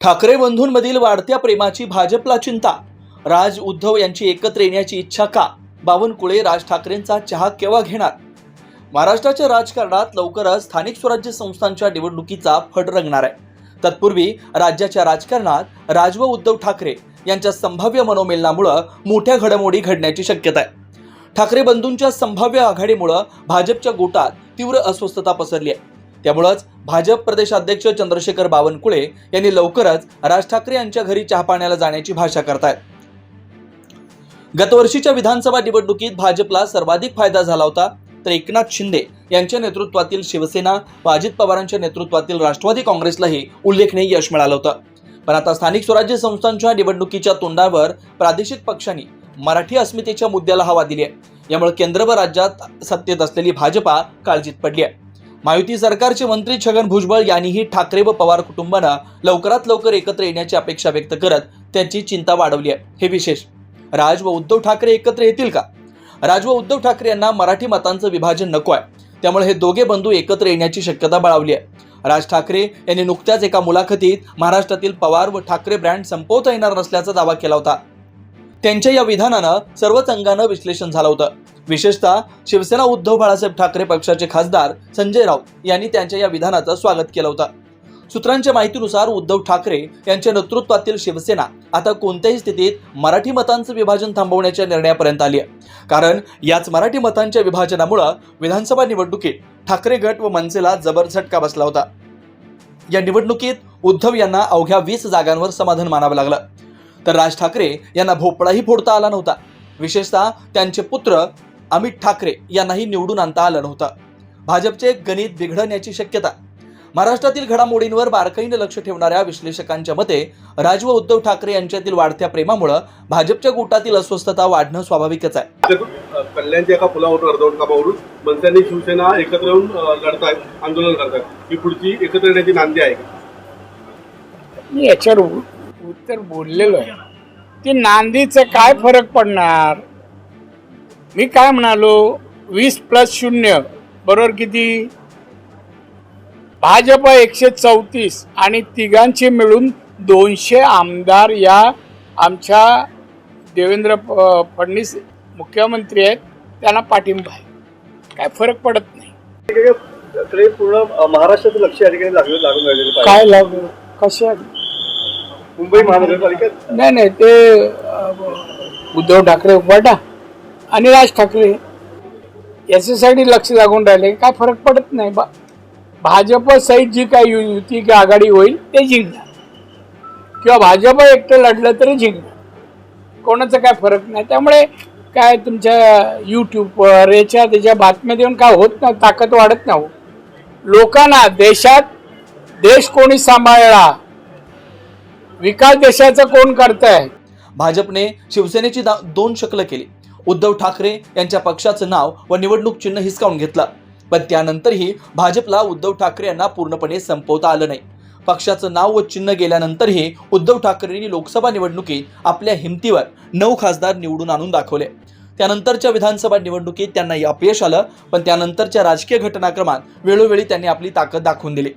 ठाकरे बंधूंमधील वाढत्या प्रेमाची भाजपला चिंता. राज उद्धव यांची एकत्र येण्याची इच्छा का? बावनकुळे राज ठाकरेंचा चहा केव्हा घेणार? महाराष्ट्राच्या राजकारणात लवकरच स्थानिक स्वराज्य संस्थांच्या निवडणुकीचा फड रंगणार आहे. तत्पूर्वी राज्याच्या राजकारणात राज व उद्धव ठाकरे यांच्या संभाव्य मनोमेलनामुळं मोठ्या घडामोडी घडण्याची शक्यता आहे. ठाकरे बंधूंच्या संभाव्य आघाडीमुळं भाजपच्या गोटात तीव्र अस्वस्थता पसरली आहे. त्यामुळंच भाजप प्रदेशाध्यक्ष चंद्रशेखर बावनकुळे यांनी लवकरच राज ठाकरे यांच्या घरी चहा पाण्याला जाण्याची भाषा करतायत. गतवर्षीच्या विधानसभा निवडणुकीत भाजपला सर्वाधिक फायदा झाला होता तर एकनाथ शिंदे यांच्या नेतृत्वातील शिवसेना व अजित पवारांच्या नेतृत्वातील राष्ट्रवादी काँग्रेसलाही उल्लेखनीय यश मिळालं होतं. पण आता स्थानिक स्वराज्य संस्थांच्या निवडणुकीच्या तोंडावर प्रादेशिक पक्षांनी मराठी अस्मितेच्या मुद्द्याला हवा दिली आहे यामुळे केंद्र व राज्यात सत्तेत असलेली भाजपा काळजीत पडली आहे महायुती सरकारचे मंत्री छगन भुजबळ यांनीही ठाकरे व पवार कुटुंबांना लवकरात लवकर एकत्र येण्याची अपेक्षा व्यक्त करत त्यांची चिंता वाढवली आहे. हे विशेष. राज व उद्धव ठाकरे एकत्र येतील का? राज व उद्धव ठाकरे यांना मराठी मतांचं विभाजन नको आहे. त्यामुळे हे दोघे बंधू एकत्र येण्याची शक्यता बळावली आहे. राज ठाकरे यांनी नुकत्याच एका मुलाखतीत महाराष्ट्रातील पवार व ठाकरे ब्रँड संपवता येणार नसल्याचा दावा केला होता. त्यांच्या या विधानानं सर्वच अंगानं विश्लेषण झालं होतं. विशेषतः शिवसेना उद्धव बाळासाहेब ठाकरे पक्षाचे खासदार संजय राऊत यांनी त्यांच्या या विधानाचं स्वागत केलं होतं. सूत्रांच्या माहितीनुसार उद्धव ठाकरे यांच्या नेतृत्वातील शिवसेना आता कोणत्याही स्थितीत मराठी मतांचं विभाजन थांबवण्याच्या निर्णयापर्यंत आली आहे. कारण याच मराठी मतांच्या विभाजनामुळं विधानसभा निवडणुकीत ठाकरे गट व मनसेला जबर झटका बसला होता. या निवडणुकीत उद्धव यांना अवघ्या वीस जागांवर समाधान मानावं लागलं. तर राज ठाकरे यांना भोपळाही फोडता आला नव्हता. विशेषतः त्यांचे पुत्र अमित ठाकरे यांनाही निवडून आणता आलं नव्हतं. भाजपचे गणित बिघडण्याची शक्यता. महाराष्ट्रातील घडामोडींवर बारकाईनं लक्ष ठेवणाऱ्या विश्लेषकांच्या मते राज व उद्धव ठाकरे यांच्यातील वाढत्या प्रेमामुळं भाजपच्या गुटातील अस्वस्थता वाढणं स्वाभाविकच आहे. कल्याणच्या एका पुलावर अर्धवट कामावरून मनसे शिवसेना एकत्र येऊन लढतायत आंदोलन करतायत. ही पुढची एकत्र येण्याची नांदी आहे? मी याच्यावर उत्तर बोललेलो आहे. की नांदीचं काय फरक पडणार? मी काय म्हणालो? वीस प्लस शून्य बरोबर किती? भाजप एकशे चौतीस आणि तिघांचे मिळून दोनशे आमदार या आमच्या देवेंद्र फडणवीस मुख्यमंत्री आहेत त्यांना पाठिंबा आहे. काय फरक पडत नाही. पूर्ण महाराष्ट्राचं लक्ष या ठिकाणी लागलं लागून राहिलेलं पाहिजे. काय लागू? कशा? मुंबई महानगरपालिकेत? नाही नाही ते उद्धव ठाकरे उपाटा. आणि राज ठाकरे याच्यासाठी लक्ष लागून राहिले. काय फरक पडत नाही. बा भाजप सहित जी काय यु- युती की आघाडी होईल ते जिंकणार. किंवा भाजप एकटं लढलं तरी जिंकणार. कोणाचा काय फरक नाही. त्यामुळे काय तुमच्या यूट्यूबवर याच्या त्याच्या बातम्या देऊन काय होत नाही ताकद वाढत नाही. हो. लोकांना देशात देश कोणी सांभाळला? विकास देशाचा कोण करताय? भाजपने शिवसेनेची दा- दोन शकलं केली. उद्धव ठाकरे यांच्या पक्षाचं नाव व निवडणूक चिन्ह हिसकावून घेतलं. पण त्यानंतरही भाजपला उद्धव ठाकरे यांना पूर्णपणे संपवता आलं नाही. पक्षाचं नाव व चिन्ह गेल्यानंतरही उद्धव ठाकरेंनी लोकसभा निवडणुकीत आपल्या हिमतीवर नऊ खासदार निवडून आणून दाखवले. त्यानंतरच्या विधानसभा निवडणुकीत त्यांना अपयश आलं पण त्यानंतरच्या राजकीय घटनाक्रमात वेळोवेळी त्यांनी आपली ताकद दाखवून दिली.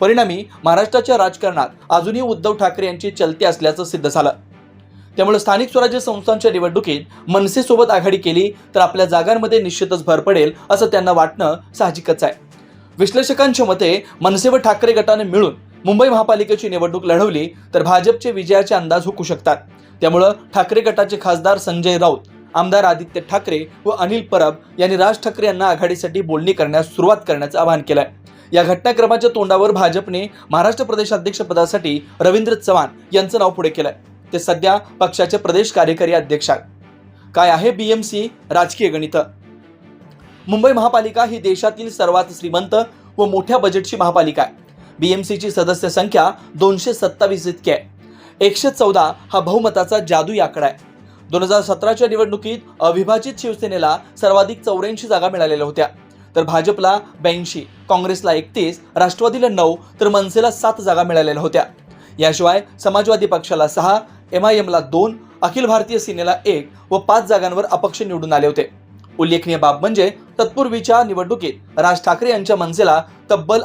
परिणामी महाराष्ट्राच्या राजकारणात अजूनही उद्धव ठाकरे यांची चलती असल्याचं सिद्ध झालं. त्यामुळे स्थानिक स्वराज्य संस्थांच्या निवडणुकीत मनसेसोबत आघाडी केली तर आपल्या जागांमध्ये निश्चितच भर पडेल असं त्यांना वाटणं साहजिकच आहे. विश्लेषकांच्या मते मनसे व ठाकरे गटाने मिळून मुंबई महापालिकेची निवडणूक लढवली तर भाजपचे विजयाचे अंदाज हुकू शकतात. त्यामुळं ठाकरे गटाचे खासदार संजय राऊत आमदार आदित्य ठाकरे व अनिल परब यांनी राज ठाकरे यांना आघाडीसाठी बोलणी करण्यास सुरुवात करण्याचं आवाहन केलंय. या घटनाक्रमाच्या तोंडावर भाजपने महाराष्ट्र प्रदेशाध्यक्षपदासाठी रवींद्र चव्हाण यांचं नाव पुढे केलंय. ते सध्या पक्षाचे प्रदेश कार्यकारी अध्यक्ष आहेत. काय आहे बीएमसी राजकीय गणित? मुंबई महापालिका ही देशातील सर्वात श्रीमंत व मोठ्या बजेटची महापालिका आहे. बीएमसीची सदस्य संख्या दोनशे सत्तावीस इतकी आहे. एकशे चौदा हा बहुमताचा जादू आकडा आहे. दोन हजार सतराच्या निवडणुकीत अविभाजित शिवसेनेला सर्वाधिक चौऱ्याऐंशी जागा मिळालेल्या होत्या. तर भाजपला ब्याऐंशी काँग्रेसला एकतीस राष्ट्रवादीला नऊ तर मनसेला सात जागा मिळालेल्या होत्या. याशिवाय समाजवादी पक्षाला सहा एम आय एमला दोन अखिल भारतीय सेनेला एक व पाच जागांवर अपक्ष निवडून आले होते. उल्लेखनीय बाब म्हणजे तत्पूर्वीच्या निवडणुकीत राज ठाकरे यांच्या मनसेला तब्बल